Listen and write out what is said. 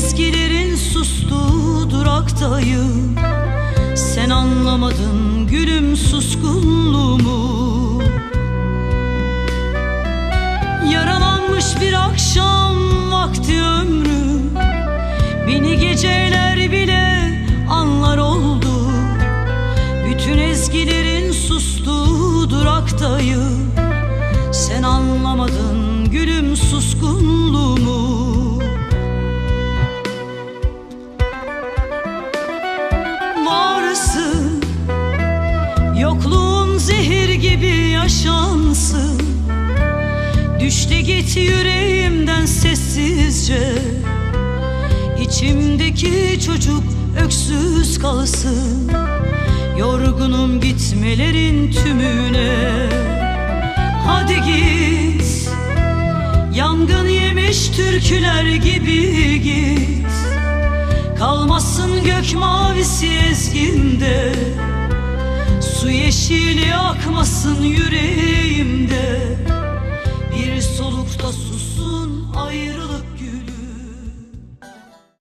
Ezgilerin sustuğu duraktayım Sen anlamadın gülüm suskunluğumu. Yaralanmış bir akşam vakti ömrüm Beni geceler bile anlar oldu. Bütün ezgilerin sustuğu duraktayım Sen anlamadın gülüm suskun gibi yaşansın. Düşte git yüreğimden sessizce. İçimdeki çocuk öksüz kalsın. Yorgunum gitmelerin tümüne. Hadi git. Yangın yemiş türküler gibi git. Kalmasın gök mavisi ezginde Yeşili akmasın yüreğim